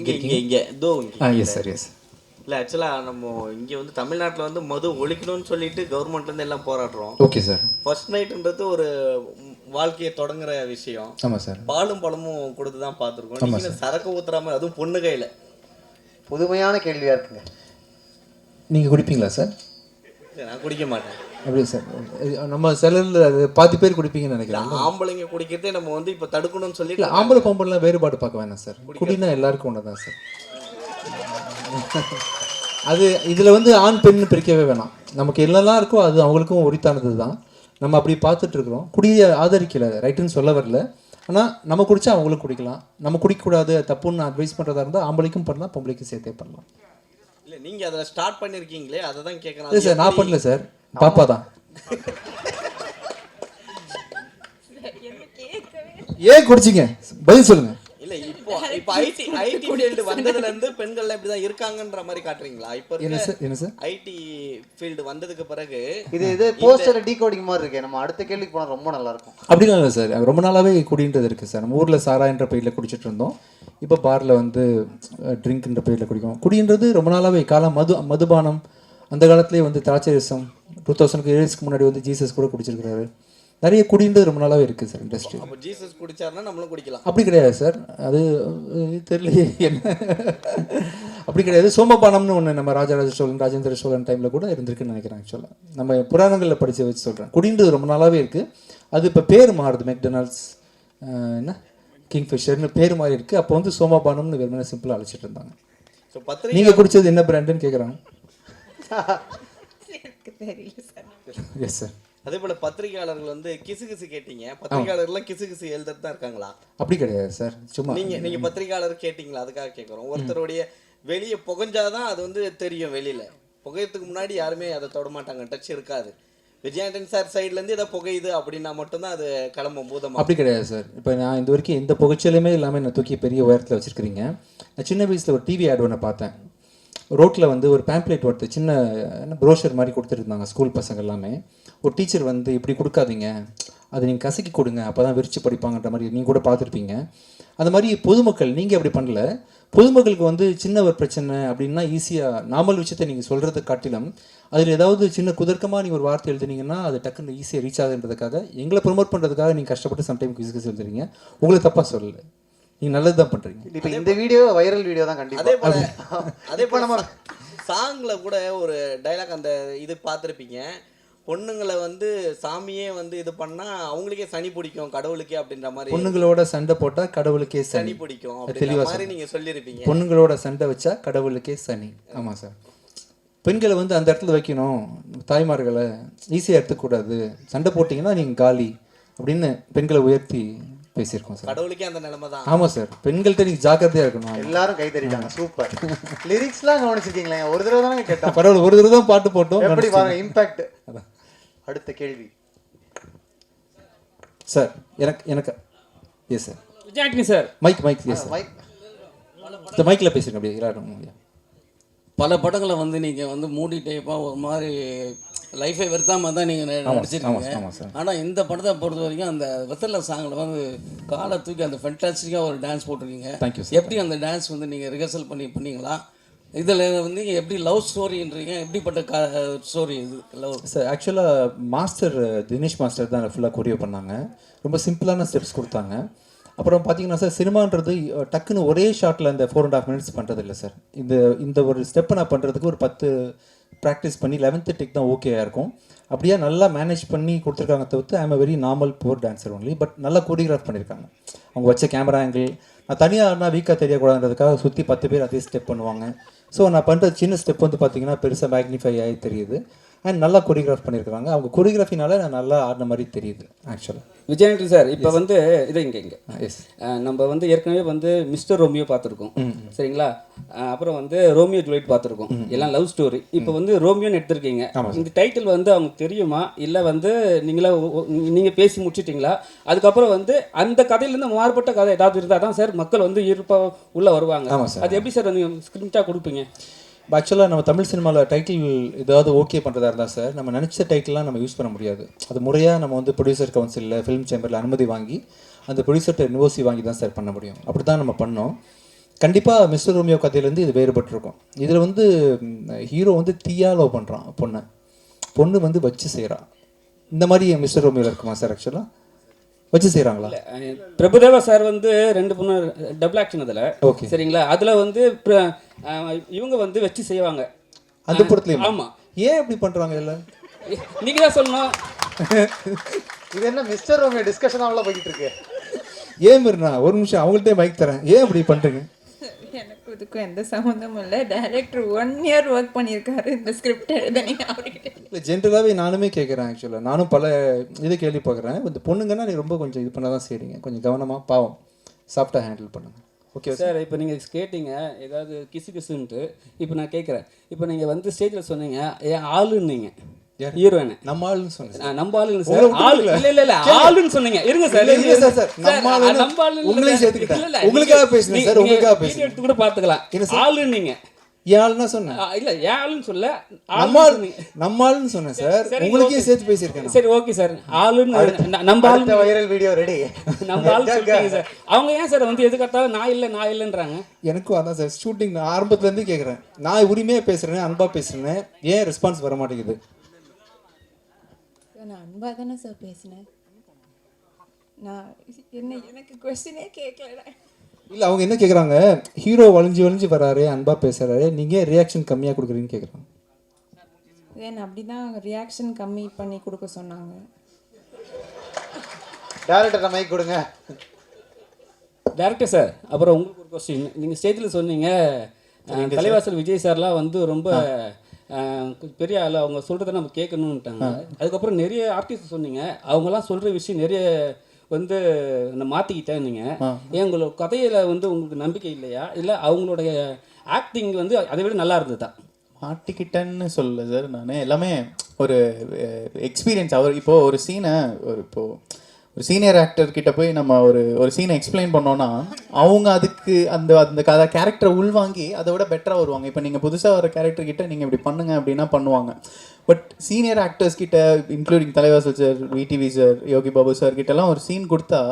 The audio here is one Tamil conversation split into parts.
இங்கே இங்கே இங்கே. இதோ இங்கே. ஆ எஸ் சார் எஸ் இல்லை ஆக்சுவலாக நம்ம இங்கே வந்து தமிழ்நாட்டில் வந்து மது ஒழிக்கணும்னு சொல்லிட்டு கவர்மெண்ட்லேருந்து எல்லாம் போராடுறோம். ஓகே சார் ஃபர்ஸ்ட் நைட்டுன்றது ஒரு வாழ்க்கையை தொடங்குற விஷயம். ஆமாம் சார் பாலும் பழமும் கொடுத்து தான் பார்த்துருக்கோம் நீங்கள் சரக்கு ஊத்துற மாதிரி அதுவும் பொண்ணு கையில். புதுமையான கேள்வியா இருக்குங்க. நீங்கள் குடிப்பீங்களா சார் நான் குடிக்க மாட்டேன். அப்படியே சார்? நம்ம சிலரில் அது பாதி பேர் குடிப்பீங்கன்னு நினைக்கிறேன். ஆம்பளைங்க குடிக்கிறதே நம்ம வந்து இப்போ தடுக்கணும்னு இல்லை சொல்லிட்டு ஆம்பளை பொம்பளைலாம் வேறுபாடு பார்க்க வேணாம் சார். குடினா எல்லாருக்கும் ஒன்று தான் சார். அது இதில் வந்து ஆண் பெண் பிரிக்கவே வேணாம். நமக்கு என்னெல்லாம் இருக்கோ அது அவங்களுக்கும் உரித்தானது தான் நம்ம அப்படி பார்த்துட்டு இருக்கிறோம். குடியை ஆதரிக்கல ரைட்டுன்னு சொல்ல வரல. ஆனால் நம்ம குடிச்சா அவங்களும் குடிக்கலாம். நம்ம குடிக்கக்கூடாது தப்புன்னு அட்வைஸ் பண்ணுறதா இருந்தால் ஆம்பளைக்கும் பண்ணலாம் பொம்பளைக்கும் சேர்த்தே பண்ணலாம். இல்லை நீங்கள் அதில் ஸ்டார்ட் பண்ணியிருக்கீங்களே அதை தான் இல்லை சார் நான் பண்ணல சார். பாப்பா தான் ஏன் குடிச்சிங்க பதில் சொல்லுங்க இல்லை இப்போ இப்போ ஐடி ஐடி ஃபீல்டு வந்ததுலேருந்து பெண்கள்லாம் இப்படி தான் இருக்காங்கன்ற மாதிரி காட்டுறீங்களா? இப்போ என்ன இருக்க சார்? என்ன சார்? ஐடி ஃபீல்டு வந்ததுக்கு பிறகு இது இது போஸ்டர் டீகோடிங் மாதிரி இருக்கே. நம்ம அடுத்த கேள்விக்கு போனா ரொம்ப நல்லா இருக்கும் அப்படிலாம் இல்லை சார். ரொம்ப நாளாகவே குடின்றது இருக்குது சார். நம்ம ஊரில் சாரான்ற பேரில் குடிச்சிட்டு இருந்தோம். இப்போ பாரில் வந்து ட்ரிங்க்ன்ற பேரில் குடிக்கும் குடின்றது ரொம்ப நாளாகவே காலம் மது மதுபானம் அந்த காலத்துலேயே வந்து திராட்சை ரசம் டூ தௌசண்ட்க்கு இயர்ஸ்க்கு முன்னாடி வந்து ஜீசஸ் கூட குடிச்சிருக்கிறாரு. நிறைய குடின்றது ரொம்ப நாளாகவே இருக்குது சார் இண்டஸ்ட்ரி அப்போ ஜீசஸ் குடிச்சாருன்னா நம்மளும் குடிக்கலாம். அப்படி கிடையாது சார். அது தெரியலையே என்ன? அப்படி கிடையாது. சோமபானம்னு ஒன்று நம்ம ராஜராஜ சோழன் ராஜேந்திர சோழன் டைமில் கூட இருந்திருக்குன்னு நினைக்கிறேன் ஆக்சுவலாக நம்ம புராணங்களில் படித்து வச்சு சொல்கிறேன் குடின்றது ரொம்ப நாளாகவே இருக்குது அது இப்போ பேர் மாறுது மெக்டொனால்ட்ஸ் என்ன? கிங்ஃபிஷர்னு பேர் மாறி இருக்குது அப்போ வந்து சோமபானம்னு வெறுமனே சிம்பிளாக அழைச்சிட்டு இருந்தாங்க. நீங்கள் குடிச்சது என்ன பிராண்டுன்னு கேட்குறாங்க எஸ் சார். அதே போல பத்திரிகையாளர்கள் வந்து கிசு கிசு கேட்டீங்க. பத்திரிகையாளர்லாம் கிசு கிசு எழுதுறது தான் இருக்காங்களா? அப்படி கிடையாது சார் சும்மா நீங்க நீங்க பத்திரிகையாளர் கேட்டீங்களா? அதுக்காக கேட்குறோம் ஒருத்தருடைய வெளியே புகஞ்சாதான் அது வந்து தெரியும் வெளியில. புகையத்துக்கு முன்னாடி யாருமே அதை தொட மாட்டாங்க. டச் இருக்காது. விஜயாண்டன் சார் சைடுல இருந்து இதை புகையுது அப்படின்னா மட்டும்தான் அது கிளம்பும் பூதமா. அப்படி கிடையாது சார் இப்போ நான் இந்த வரைக்கும் எந்த புகைச்சலுமே இல்லாமல் என்னை தூக்கி பெரிய உயரத்தில் வச்சுருக்கிறீங்க. நான் சின்ன வயசில் ஒரு டிவி ஆட் ஒன்று பார்த்தேன். ரோட்டில் வந்து ஒரு பேம்ப்ளேட் ஒருத்தர் சின்ன என்ன ப்ரோஷர் மாதிரி கொடுத்துருந்தாங்க ஸ்கூல் பசங்க எல்லாமே. ஒரு டீச்சர் வந்து இப்படி கொடுக்காதீங்க. அதை நீங்கள் கசக்கி கொடுங்க. அப்போ தான் விரித்து படிப்பாங்கன்ற மாதிரி நீங்கள் கூட பார்த்துருப்பீங்க. அந்த மாதிரி பொதுமக்கள் நீங்கள் அப்படி பண்ணல. பொதுமக்களுக்கு வந்து சின்ன ஒரு பிரச்சனை அப்படின்னா ஈஸியாக நாமல் விஷயத்தை நீங்கள் சொல்கிறத காட்டிலும் அதில் ஏதாவது சின்ன குதர்க்கமாக நீங்கள் ஒரு வார்த்தை எழுதுனீங்கன்னா அது டக்குன்னு ஈஸியாக ரீச் ஆகுன்றதுக்காக எங்களை ப்ரொமோட் பண்ணுறதுக்காக நீங்கள் கஷ்டப்பட்டு சம்டைம் கிஸ் கிஸ் எழுதுறீங்க உங்களை தப்பாக சொல்லலை. நீங்கள் நல்லது தான் பண்ணுறீங்க இப்போ இந்த வீடியோ வைரல் வீடியோ தான் அதே கண்டிப்பா போல அதே போல நம்ம சாங்ல கூட ஒரு டைலாக் அந்த இது பார்த்துருப்பீங்க. பொண்ணுங்களை வந்து சாமியே வந்து இது பண்ணா அவங்களுக்கே சனி பிடிக்கும் கடவுளுக்கே அப்படின்ற மாதிரி. பொண்ணுங்களோட சண்டை போட்டால் கடவுளுக்கே சனி. பிடிக்கும் அது அப்படின்ற தெளிவா மாதிரி நீங்க சொல்லியிருப்பீங்க. பொண்ணுங்களோட சண்டை வச்சா கடவுளுக்கே சனி. ஆமாம் சார். பெண்களை வந்து அந்த இடத்துல வைக்கணும். தாய்மார்களை ஈஸியாக எடுத்துக்கூடாது சண்டை போட்டிங்கன்னா நீங்கள் காலி அப்படின்னு பெண்களை உயர்த்தி பேசியிருக்கோம் சார். கடவுளுக்கே அந்த நிலைமை தான். ஆமாம் சார். பெண்கள்கிட்ட நீங்கள் ஜாக்கிரதையாக இருக்கணும். எல்லாரும் கை தட்டிட்டாங்க. சூப்பர். லிரிக்ஸ்லாம் கவனிச்சிருக்கீங்களா? ஒரு தடவை தானே கேட்டோம். பரவாயில்ல ஒரு தடவை தான் பாட்டு போட்டோம் எப்படி பாருங்க இம்பாக்ட் அடுத்த கேள்வி. சார் எனக்கு எனக்கு yes sir Vijayandi sir. Mic mic yes sir mic இந்த மைக்கில் பேசுங்க அப்படியே எல்லாரும் பல படங்களை வந்து நீங்கள் வந்து மூடி டைப்பாக ஒரு மாதிரி லைஃபை வெறுத்தாம தான் நீங்கள் நடிச்சிருக்கீங்க. ஆமாம் சார். ஆனால் இந்த படத்தை பொறுத்த வரைக்கும் அந்த வெத்தலை சாங்கில் வந்து காலை தூக்கி அந்த ஃபென்டாஸ்டிக்காக ஒரு டான்ஸ் போட்டிருக்கீங்க. எப்படி அந்த டான்ஸ் வந்து நீங்கள் ரிஹர்சல் பண்ணி பண்ணீங்களா? இதில் வந்து எப்படி லவ் ஸ்டோரின்றீங்க எப்படிப்பட்ட கா ஸ்டோரி இது? லவ் சார் ஆக்சுவலாக மாஸ்டர் தினேஷ் மாஸ்டர் தான் ஃபுல்லாக கொரியோ பண்ணாங்க. ரொம்ப சிம்பிளான ஸ்டெப்ஸ் கொடுத்தாங்க. அப்புறம் பார்த்தீங்கன்னா சார் சினிமான்றது டக்குன்னு ஒரே ஷாட்டில் அந்த ஃபோர் அண்ட் ஆஃப் மினிட்ஸ் பண்ணுறது இல்லை சார் இந்த இந்த ஒரு ஸ்டெப்பை நான் பண்ணுறதுக்கு ஒரு பத்து ப்ராக்டிஸ் பண்ணி லெவன்த்து டெக் தான் ஓகேயாக இருக்கும். அப்படியே நல்லா மேனேஜ் பண்ணி கொடுத்துருக்காங்க தவிர்த்து I'm a very normal poor dancer only but நல்லா கோரியோகிராஃப் பண்ணியிருக்காங்க அவங்க வச்ச கேமரா ஆங்கிள் நான் தனியாக ஆடினா வீக்காக தெரியக்கூடாதுன்றதுக்காக சுற்றி பத்து பேர் அதே ஸ்டெப் பண்ணுவாங்க. ஸோ நான் பண்ணுற சின்ன ஸ்டெப் வந்து பார்த்தீங்கன்னா பெருசாக மேக்னிஃபை ஆகி தெரியுது. அண்ட் நல்லா கொரியோகிராஃப் பண்ணியிருக்காங்க அவங்க கொரியோகிராஃபினால நான் நல்லா ஆடின மாதிரி தெரியுது ஆக்சுவலாக விஜயாண்டி சார் இப்போ வந்து இது இங்கே இங்கே. எஸ் நம்ம வந்து ஏற்கனவே வந்து மிஸ்டர் ரோமியோ பார்த்துருக்கோம். சரிங்களா? அப்புறம் வந்து ரோமியோ ஜூலியட் பார்த்துருக்கோம். எல்லாம் லவ் ஸ்டோரி இப்போ வந்து ரோமியோன்னு எடுத்திருக்கீங்க. இந்த டைட்டில் வந்து அவங்க தெரியுமா? இல்லை வந்து நீங்களா ஒ- ஒ- நீங்க பேசி முடிச்சிட்டீங்களா? அதுக்கப்புறம் வந்து அந்த கதையிலேருந்து மாறுபட்ட கதை ஏதாவது இருந்தால் தான் சார் மக்கள் வந்து ஈர்ப்பா உள்ள வருவாங்க. அது எப்படி சார் நீங்கள் ஸ்கிரிப்டாக கொடுப்பீங்க? ஆக்சுவலாக நம்ம தமிழ் சினிமாவில் டைட்டில் ஏதாவது ஓகே பண்ணுறதா இருந்தால் சார் நம்ம நினச்ச டைட்டிலாம் நம்ம யூஸ் பண்ண முடியாது. அது முறையாக நம்ம வந்து ப்ரொடியூசர் கவுன்சிலில் ஃபிலிம் சேம்பரில் அனுமதி வாங்கி அந்த ப்ரொடியூசர்கிட்ட என்ஓசி வாங்கி தான் சார் பண்ண முடியும். அப்படி தான் நம்ம பண்ணோம். கண்டிப்பாக மிஸ்டர் ரோமியோ கதையிலேருந்து இது வேறுபட்டிருக்கும். இதில் வந்து ஹீரோ வந்து தீயா லவ் பண்ணுறான் பொண்ணை. பொண்ணு வந்து வச்சு செய்கிறான் இந்த மாதிரி மிஸ்டர் ரோமியோவில் இருக்குமா சார் ஆக்சுவலாக வச்சு செய்கிறாங்களா பிரபுதேவா சார் வந்து ரெண்டு பொண்ணு டபுள் ஆக்ஷன் அதில். Okay. சரிங்களா? அதில் வந்து இவங்க வந்து வச்சு செய்வாங்க. அந்த படத்துலையும் ஆமாம் ஏன் இப்படி பண்ணுறாங்க எல்லாம் நீங்கள் தான் சொல்லணும். இது என்ன மிஸ்டர் ரோமியோ டிஸ்கஷன் அவ்வளோ போய்கிட்டு இருக்கு. ஏன் மீறினா ஒரு நிமிஷம் அவங்கள்ட்டே மைக் தரேன். ஏன் இப்படி பண்ணுறீங்க எனக்கு இதுக்கும் எந்த சம்மந்தமும் இல்லை. டைரக்டர் ஒன் இயர் ஒர்க் பண்ணியிருக்காரு இந்த ஸ்கிரிப்ட் எழுதனீங்க அவர்கிட்ட. இல்லை ஜென்ரலாகவே நானுமே கேட்குறேன் ஆக்சுவலாக நானும் பல இது கேள்வி பார்க்குறேன் இந்த பொண்ணுங்கன்னா நீ ரொம்ப கொஞ்சம் இது பண்ண தான் செய்கிறீங்க கொஞ்சம் கவனமாக பாவம் சாஃப்டாக ஹேண்டில் பண்ணுங்க. ஓகே சார் இப்போ நீங்கள் கேட்டீங்க ஏதாவது கிசு கிசுன்ட்டு இப்போ நான் கேட்குறேன் இப்போ நீங்கள் வந்து ஸ்டேஜில் சொன்னீங்க ஏன் ஆளுன்னீங்க? ஹீரோயினை நம்ம ஆளுன்னு சொன்னேன் நான் நம்ப ஆளு இல்லை சார். ஆளு இல்ல இல்ல இல்ல. ஆளுன்னு சொன்னீங்க. இருங்க சார் இல்ல சார். நம்ம ஆளுன்னு நம்ம ஆளுன்னு உங்களையும். சேர்த்துக்கிட்டேன். உங்களுக்காக நீங்க- நீங்க- சார், உங்களுக்காக நீங்க எடுத்து கூட ஏன் ஆளுன்னா சொன்னேன். ஆ, இல்ல ஏன் ஆளுன்னு சொல்ல நம்ம ஆளுன்னு சொன்னீங்க. நம்ம ஆளுன்னு சொன்னேன் சார். உங்களுக்கே. சேர்த்து பேசியிருக்கேன். சரி ஓகே சார். ஆளுன்னு நம்ம ஆளு வைரல் வீடியோ ரெடி நம்ம ஆளு சார். அவங்க ஏன் சார் வந்து எது கட்டாலும் நான் இல்லை நான் இல்லைன்றாங்க? எனக்கும் அதான் சார். ஷூட்டிங் நான் ஆரம்பத்துலேருந்து கேட்குறேன் நான் உரிமையாக பேசுகிறேன் அன்பாக பேசுகிறேன் ஏன் ரெஸ்பான்ஸ் வர மாட்டேங்குது? நான் அன்பாக தானே சார் பேசினேன். நான் என்ன எனக்கு கொஸ்டினே கேட்கல இல்லை அவங்க என்ன கேட்குறாங்க ஹீரோ வளைஞ்சு வளைஞ்சு வராரு அன்பாக பேசுகிறாரு நீங்கள் ரியாக்ஷன் கம்மியாக கொடுக்குறீங்கன்னு கேட்குறாங்க ஏன் அப்படி தான் ரியாக்ஷன் கம்மி பண்ணி கொடுக்க சொன்னாங்க. டேரக்டர் மைக் கொடுங்க. டேரக்டர் சார் அப்புறம் உங்களுக்கு ஒரு கொஸ்டின் நீங்கள் ஸ்டேஜில் சொன்னீங்க தலைவாசல் விஜய் சார்லாம் வந்து ரொம்ப பெரிய ஆள் அவங்க சொல்கிறத நம்ம கேட்கணுன்ட்டாங்க அதுக்கப்புறம் நிறைய ஆர்டிஸ்ட் சொன்னீங்க. அவங்கெல்லாம் சொல்கிற விஷயம் நிறைய வந்து நான் மாற்றிக்கிட்டேன் நீங்கள் ஏன் உங்களோட கதையில் வந்து உங்களுக்கு நம்பிக்கை இல்லையா? இல்லை அவங்களுடைய ஆக்டிங் வந்து அதை விட நல்லா இருந்ததா? மாட்டிக்கிட்டேன்னு சொல்லல சார் நான். எல்லாமே ஒரு எக்ஸ்பீரியன்ஸ் அவர் இப்போ ஒரு சீனை ஒரு இப்போ ஒரு சீனியர் ஆக்டர் கிட்ட போய் நம்ம ஒரு ஒரு சீனை எக்ஸ்பிளைன் பண்ணோம்னா அவங்க அதுக்கு அந்த அந்த கதை கேரக்டரை உள்வாங்கி அதை விட பெட்டராக வருவாங்க. இப்போ நீங்கள் புதுசாக வர கேரக்டர் கிட்ட நீங்கள் இப்படி பண்ணுங்க அப்படின்னா பண்ணுவாங்க. பட் சீனியர் ஆக்டர்ஸ் கிட்ட including Thalaivasal sir VTV sir Yogi Babu sir கிட்டலாம் ஒரு சீன் கொடுத்தா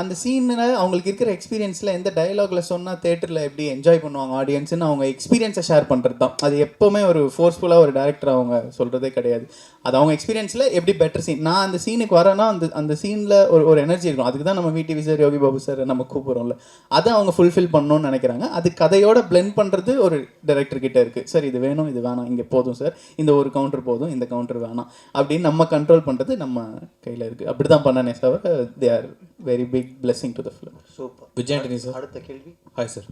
அந்த சீனில் அவங்களுக்கு இருக்கிற எக்ஸ்பீரியன்ஸில் எந்த டைலாகில் சொன்னால் தேட்டரில் எப்படி என்ஜாய் பண்ணுவாங்க ஆடியன்ஸ்னு அவங்க எக்ஸ்பீரியன்ஸை ஷேர் பண்ணுறது தான் அது எப்போவுமே ஒரு ஃபோர்ஸ்ஃபுல்லாக ஒரு டேரக்டர் அவங்க சொல்கிறதே கிடையாது. அது அவங்க எக்ஸ்பீரியன்ஸில் எப்படி பெட்டர் சீன் நான் அந்த சீனுக்கு வரேன்னா அந்த அந்த சீனில் ஒரு ஒரு எனர்ஜி இருக்கும் அதுக்கு தான் நம்ம VTV sir Yogi Babu sir நம்ம கூப்பிட்றோம்ல. அதை அவங்க ஃபுல்ஃபில் பண்ணணும்னு நினைக்கிறாங்க. அது கதையோட பிளெண்ட் பண்ணுறது ஒரு டேரக்டர் கிட்ட இருக்குது சார் இது வேணும் இது வேணாம். இங்கே போதும் சார் இந்த ஒரு கவுண்டர் போதும் இந்த கவுண்டர் வேணாம். அப்படின்னு நம்ம கண்ட்ரோல் பண்ணுறது நம்ம கையில் இருக்குது அப்படி தான் பண்ணனே தவிர they are very big blessing to the film super Vijay Antony sir அடுத்த கேள்வி? Hi sir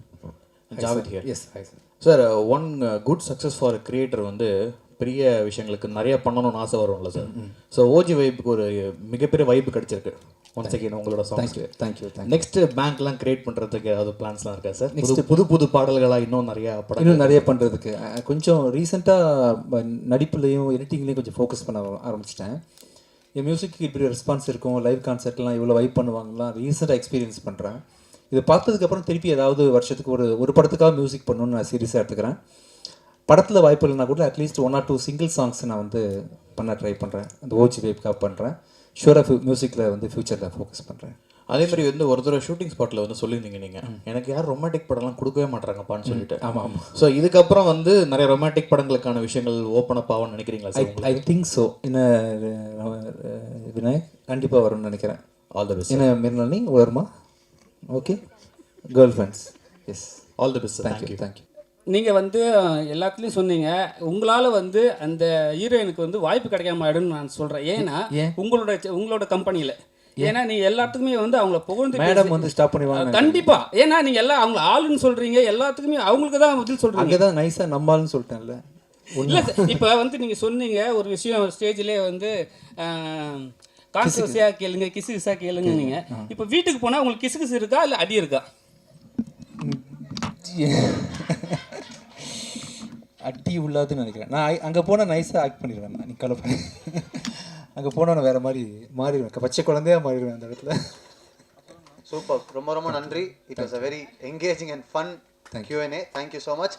Javed here yes hi sir sir one good success for creator வந்து பெரிய விஷயங்களுக்கு நிறைய பண்ணணும்னு ஆசை வரும்ல சார் ஸோ ஓஜி வைப்புக்கு ஒரு மிகப்பெரிய வைப்பு கிடைச்சிருக்கு. ஒன் செகண்ட் உங்களோட சாங்ஸ் தேங்க்யூ நெக்ஸ்ட் பேங்க்லாம் கிரியேட் பண்ணுறதுக்கு ஏதாவது பிளான்ஸ்லாம் இருக்கா சார் நெக்ஸ்ட் புது புது பாடல்களாக இன்னும் நிறைய படம் இன்னும் நிறைய பண்ணுறதுக்கு கொஞ்சம் ரீசெண்டாக நடிப்புலையும் எடிட்டிங்லேயும் கொஞ்சம் ஃபோக்கஸ் பண்ண ஆரம்பிச்சிட்டேன். என் மியூசிக்கு இப்படி ரெஸ்பான்ஸ் இருக்கும் லைவ் கான்சர்ட்லாம் இவ்வளோ வைப் பண்ணுவாங்களாம் ரீசெண்டாக எக்ஸ்பீரியன்ஸ் பண்ணுறேன் இதை பார்த்ததுக்கப்புறம் திருப்பி ஏதாவது வருஷத்துக்கு ஒரு ஒரு படத்துக்காக மியூசிக் பண்ணணும்னு நான் சீரியஸாக எடுத்துக்கிறேன். படத்தில் வாய்ப்பு இல்லைனா கூட at least one or two single songs நான் வந்து பண்ண ட்ரை பண்ணுறேன் அந்த ஓச்சி வைப்புக்காக பண்ணுறேன் ஷூராக மியூசிக்கில் வந்து ஃப்யூச்சரில் ஃபோக்கஸ் பண்ணுறேன் அதே மாதிரி வந்து ஒரு தடவை ஷூட்டிங் ஸ்பாட்டில் வந்து சொல்லியிருந்தீங்க நீங்கள் எனக்கு யாரும் ரொமான்டிக் படம்லாம் கொடுக்கவே மாட்டாங்கப்பான்னு சொல்லிட்டு. ஆமாம் ஆமாம் ஸோ இதுக்கப்புறம் வந்து நிறைய ரொமான்டிக் படங்களுக்கான விஷயங்கள் ஓப்பன் அப் ஆகும்னு நினைக்கிறீங்களா ஐ திங்க் ஸோ என்ன விநாயக்? கண்டிப்பாக வரும்னு நினைக்கிறேன். ஆல் தி பெஸ்ட் என்ன மிர்னி வருமா? Okay girl friends yes all the best thank you thank you நீங்கள் வந்து எல்லாத்துலேயும் சொன்னீங்க உங்களால் வந்து அந்த ஹீரோயினுக்கு வந்து வாய்ப்பு கிடைக்காம ஆயிடும்னு நான் சொல்கிறேன் ஏன்னா உங்களோட உங்களோட கம்பெனியில் ஏன்னா நீங்கள் எல்லாத்துக்குமே வந்து அவங்கள புகழ்ந்து மேடம் வந்து ஸ்டாப் பண்ணுவாங்க கண்டிப்பா. ஏன்னா நீங்க எல்லாம் அவங்க ஆளுன்னு சொல்றீங்க எல்லாத்துக்குமே அவங்களுக்கு தான் பதில் சொல்றீங்க. அங்கே தான் நைஸாக நம்மால்னு சொல்லிட்டேன்ல. இல்ல இப்ப வந்து நீங்க சொன்னீங்க ஒரு விஷயம் ஸ்டேஜ்லயே வந்து கான்ட்ரவர்சியா கேளுங்க கிசு கிசா கேளுங்க நீங்க. இப்ப வீட்டுக்கு போனா உங்களுக்கு கிசு கிசு இருக்கா இல்ல அடி இருக்கா? அடி உள்ளாதுன்னு நினைக்கிறேன். நான் அங்கே போனால் நைஸாக ஆக்ட் பண்ணிடுவேன் நான். நீ கலப்ப. அங்கே போனால் நான் வேறு மாதிரி மாறிடுவேன். பச்சை குழந்தையா மாறிடுவேன் அந்த இடத்துல. சூப்பர். ரொம்ப ரொம்ப நன்றி. It was a very engaging and fun. Thank you so much.